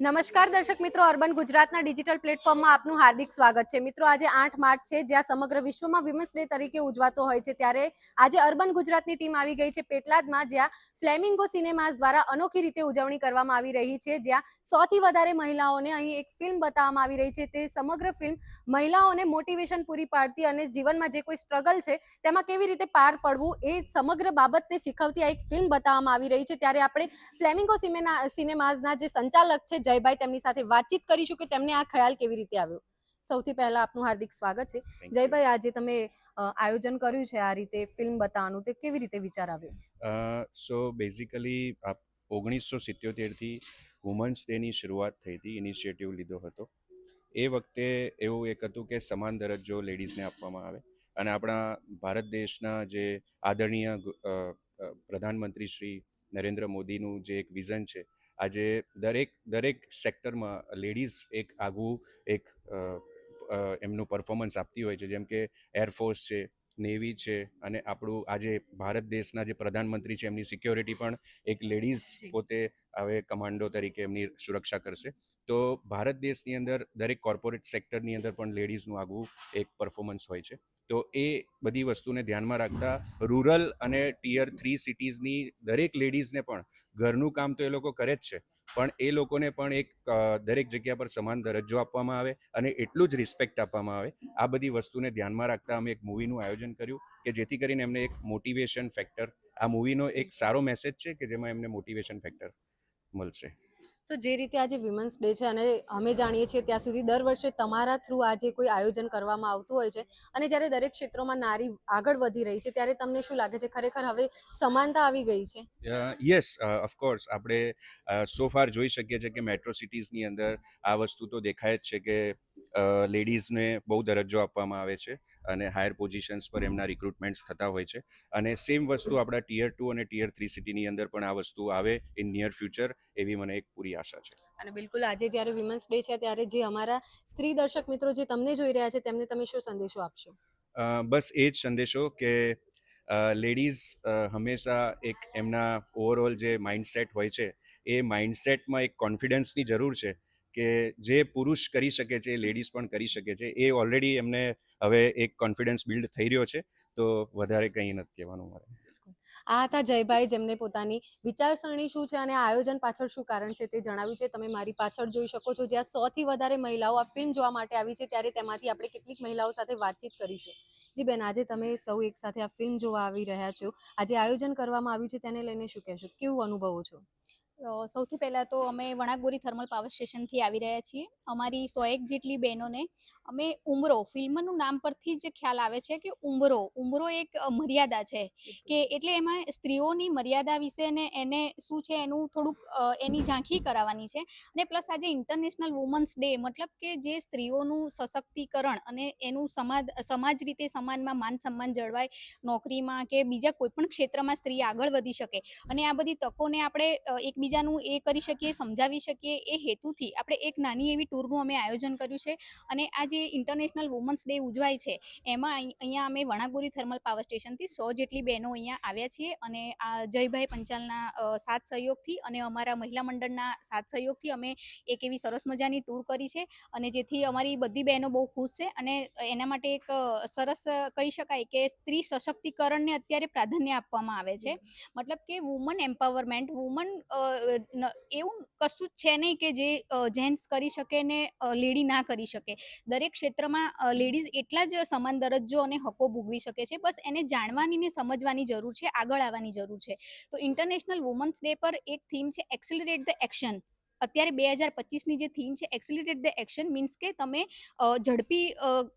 નમસ્કાર દર્શક મિત્રો, અર્બન ગુજરાતના ડિજિટલ પ્લેટફોર્મમાં આપનું હાર્દિક સ્વાગત છે. મિત્રો, આજે આઠ માર્ચ છે, જ્યાં સમગ્ર વિશ્વમાં વિમન્સ ડે તરીકે ઉજવાતો હોય છે. ત્યારે આજે અર્બન ગુજરાતની ટીમ આવી ગઈ છે પેટલાદમાં, જ્યાં ફ્લેમિંગો સિનેમાઝ દ્વારા અનોખી રીતે ઉજવણી કરવામાં આવી રહી છે, જ્યાં સૌથી વધારે મહિલાઓને અહીં એક ફિલ્મ બતાવવામાં આવી રહી છે. તે સમગ્ર ફિલ્મ મહિલાઓને મોટિવેશન પૂરી પાડતી અને જીવનમાં જે કોઈ સ્ટ્રગલ છે, તેમાં કેવી રીતે પાર પડવું એ સમગ્ર બાબતને શીખવતી આ એક ફિલ્મ બતાવવામાં આવી રહી છે. ત્યારે આપણે ફ્લેમિંગો સિનેમા, સિનેમાઝના જે સંચાલક છે જયભાઈ તેમની સાથે વાતચીત કરીશું કે તેમને આ ખ્યાલ કેવી રીતે આવ્યો. સૌથી પહેલા આપનું હાર્દિક સ્વાગત છે. જયભાઈ આજે તમે આયોજન કર્યું છે આ રીતે ફિલ્મ બતાવવાનું. તે કેવી રીતે વિચાર આવ્યો? સો બેઝિકલી ઓગણીસો સિત્યોતેરથી વુમન્સ ડેની શરૂઆત થઈ હતી ઇનિશિયેટિવ લીધો હતો. એ વખતે એવું એક હતું કે સમાન દરજ્જો લેડીઝને આપવામાં આવે. અને આપણા ભારત દેશના જે આદરણીય પ્રધાનમંત્રી શ્રી નરેન્દ્ર મોદીનું જે એક વિઝન છે આજે દરેક દરેક સેક્ટરમાં લેડીઝ એક આગવું એક એમનું પરફોર્મન્સ આપતી હોય છે. જેમ કે એરફોર્સ છે નેવી છે અને આપણું આજે ભારત દેશના જે પ્રધાનમંત્રી છે એમની સિક્યોરિટી પણ એક લેડીઝ પોતે હવે કમાન્ડો તરીકે એમની સુરક્ષા કરશે. તો ભારત દેશની અંદર દરેક કોર્પોરેટ સેક્ટરની અંદર પણ લેડીઝનું આગવું એક પરફોર્મન્સ હોય છે. તો એ બધી વસ્તુને ધ્યાનમાં રાખતા રૂરલ અને ટિયર થ્રી સિટીઝની દરેક લેડીઝને પણ ઘરનું કામ તો એ લોકો કરે જ છે. પણ એ લોકોને પણ એક દરેક જગ્યા પર સમાન દરજ્જો આપવામાં આવે અને એટલું જ રિસ્પેક્ટ આપવામાં આવે. આ બધી વસ્તુને ધ્યાનમાં રાખતા અમે એક મૂવીનું આયોજન કર્યું કે જેથી કરીને એમને એક મોટિવેશન ફેક્ટર આ મૂવીનો એક સારો મેસેજ છે કે જેમાં એમને મોટિવેશન ફેક્ટર મળશે. તો જે રીતે આજે વિમન્સ ડે છે અને અમે જાણીએ છીએ ત્યાં સુધી દર વર્ષે તમારા થ્રુ આજે કોઈ આયોજન કરવામાં આવતું હોય છે. અને જ્યારે દરેક ક્ષેત્રોમાં નારી આગળ વધી રહી છે, ત્યારે તમને શું લાગે છે? ખરેખર હવે સમાનતા આવી ગઈ છે? યસ ઓફકોર્સ આપણે સો ફાર જોઈ શકીએ છીએ કે મેટ્રો સિટીઝની અંદર આ વસ્તુ તો દેખાય જ છે કે લેડીઝને બહુ દરજ્જો આપવામાં આવે છે અને હાયર પોઝિશન્સ પર એમના રિક્રુટમેન્ટ્સ થતા હોય છે. અને સેમ વસ્તુ આપણા ટીયર ટુ અને ટીયર થ્રી સિટીની અંદર પણ આ વસ્તુ આવે ઇન નિયર ફ્યુચર એવી મને એક પૂરી આશા છે. અને બિલકુલ આજે જ્યારે વિમન્સ ડે છે ત્યારે જે અમારા સ્ત્રી દર્શક મિત્રો જે તમને જોઈ રહ્યા છે તેમને તમે શું સંદેશો આપશો? બસ એ જ સંદેશો કે લેડીઝ હંમેશા એક એમના ઓવરઓલ જે માઇન્ડસેટ હોય છે એ માઇન્ડસેટમાં એક કોન્ફિડન્સની જરૂર છે કે જે પુરુષ કરી શકે છે લેડીઝ પણ કરી શકે છે, એ ઓલરેડી એમને હવે એક કોન્ફિડન્સ બિલ્ડ થઈ રહ્યો છે. તો વધારે કંઈ નથી કહેવાનું મારે. આ હતા જયભાઈ જેમને પોતાની વિચારસરણી શું છે અને આયોજન પાછળ શું કારણ છે તે જણાવ્યું છે. તમે મારી પાછળ જોઈ શકો છો, જ્યાં સૌથી વધારે મહિલાઓ આ ફિલ્મ જોવા માટે આવી છે, ત્યારે તેમાંથી આપણે કેટલીક મહિલાઓ સાથે વાતચીત કરીશું. જી બેન, આજે તમે સૌ એક સાથે આ ફિલ્મ જોવા આવી રહ્યા છો. આજે આયોજન કરવામાં આવ્યું છે, તેને લઈને શું કહેશો? કેવું અનુભવો છો? સૌથી પહેલાં તો અમે વણાકબોરી થર્મલ પાવર સ્ટેશનથી આવી રહ્યા છીએ. અમારી સો એક જેટલી બહેનોને અમે ઉમરો ફિલ્મનું નામ પરથી જ ખ્યાલ આવે છે કે ઉમરો ઉમરો એક મર્યાદા છે કે એટલે એમાં સ્ત્રીઓની મર્યાદા વિશે ને એને શું છે એનું થોડુંક એની ઝાંખી કરાવવાની છે. અને પ્લસ આજે ઇન્ટરનેશનલ વુમન્સ ડે મતલબ કે જે સ્ત્રીઓનું સશક્તિકરણ અને એનું સમાજ સમાજ રીતે સમાનમાં માન સન્માન જળવાય નોકરીમાં કે બીજા કોઈપણ ક્ષેત્રમાં સ્ત્રી આગળ વધી શકે. અને આ બધી તકોને આપણે અ, એકબીજાનું એ કરી શકીએ સમજાવી શકીએ એ હેતુથી આપણે એક નાની એવી ટૂરનું અમે આયોજન કર્યું છે. અને આ જે ઇન્ટરનેશનલ વુમન્સ ડે ઉજવાય છે એમાં અહીં- અહીંયા અમે વણાગોરી થર્મલ પાવર સ્ટેશનથી સો જેટલી બહેનો અહીંયા આવ્યા છીએ. અને આ જયભાઈ પંચાલના સાત સાથ સહયોગથી અને અમારા મહિલા મંડળના સાથ સહયોગથી અમે એક એવી સરસ મજાની ટૂર કરી છે. અને જેથી અમારી બધી બહેનો બહુ ખુશ છે. અને એના માટે એક સરસ કહી શકાય કે સ્ત્રી સશક્તિકરણને અત્યારે પ્રાધાન્ય આપવામાં આવે છે. મતલબ કે વુમન એમ્પાવરમેન્ટ વુમન એવું કશું જ છે નહીં કે જે જેન્ટ્સ કરી શકે ને લેડી ના કરી શકે. દરેક ક્ષેત્રમાં લેડીઝ એટલા જ સમાન દરજ્જો અને હકો ભોગવી શકે છે. બસ એને જાણવાની ને સમજવાની જરૂર છે, આગળ આવવાની જરૂર છે. તો ઇન્ટરનેશનલ વુમન્સ ડે પર એક થીમ છે એક્સિલરેટ ધ એક્શન અત્યારે બે હજાર પચીસની જે થીમ છે એક્સિલેટેડ ધ એક્શન મીન્સ કે તમે ઝડપી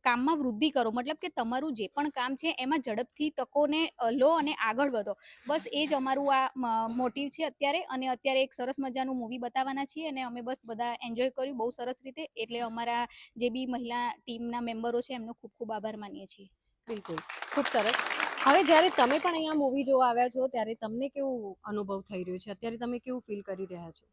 કામમાં વૃદ્ધિ કરો. મતલબ કે તમારું જે પણ કામ છે, એમાં ઝડપથી તકોને લો અને આગળ વધો. બસ એ જ અમારું આ મોટિવ છે અત્યારે. અને અત્યારે એક સરસ મજાનું મૂવી બતાવવાના છીએ અને અમે બસ બધા એન્જોય કર્યું. બહુ સરસ રીતે. એટલે અમારા જે બી મહિલા ટીમના મેમ્બરો છે, એમનો ખૂબ ખૂબ આભાર માનીએ છીએ. બિલકુલ. ખૂબ સરસ. હવે જ્યારે તમે પણ અહીંયા મૂવી જોવા આવ્યા છો, ત્યારે તમને કેવું અનુભવ થઈ રહ્યો છે? અત્યારે તમે કેવું ફીલ કરી રહ્યા છો?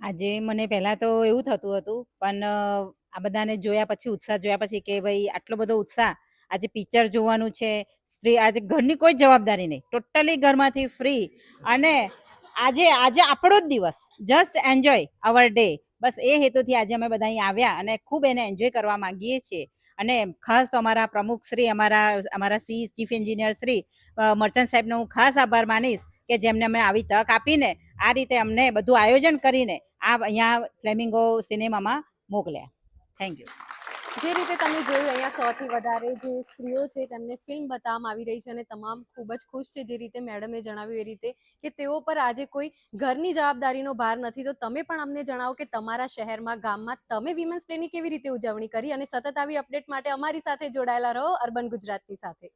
આજે મને પહેલાં તો એવું થતું હતું, પણ આ બધાને જોયા પછી, ઉત્સાહ જોયા પછી કે ભાઈ આટલો બધો ઉત્સાહ, આજે પિક્ચર જોવાનું છે, સ્ત્રી, આજે ઘરની કોઈ જવાબદારી નહીં, ટોટલી ઘરમાંથી ફ્રી અને આજે આજે આપણો જ દિવસ, જસ્ટ એન્જોય અવર ડે, બસ એ હેતુથી આજે અમે બધા અહીં આવ્યા અને ખૂબ એને એન્જોય કરવા માંગીએ છીએ. અને ખાસ તો અમારા પ્રમુખ શ્રી, અમારા અમારા C, chief engineer Shri Merchant સાહેબનો હું ખાસ આભાર માનીશ કે જેમને અમે આવી તક આપીને આ રીતે અમને બધું આયોજન કરીને આ અહીંયા ફ્લેમિંગો સિનેમામાં મોકલ્યા. થેન્ક યુ જે રીતે તમે જોયું અહીંયા સૌથી વધારે જે સ્ત્રીઓ છે તેમને ફિલ્મ બતાવવામાં આવી રહી છે અને તમામ ખૂબ જ ખુશ છે જે રીતે મેડમે જણાવ્યું એ રીતે કે તેઓ પર આજે કોઈ ઘરની જવાબદારીનો ભાર નથી. તો તમે પણ અમને જણાવો કે તમારા શહેરમાં, ગામમાં તમે વિમેન્સ ડેની કેવી રીતે ઉજવણી કરી અને સતત આવી અપડેટ માટે અમારી સાથે જોડાયેલા રહો અર્બન ગુજરાતની સાથે.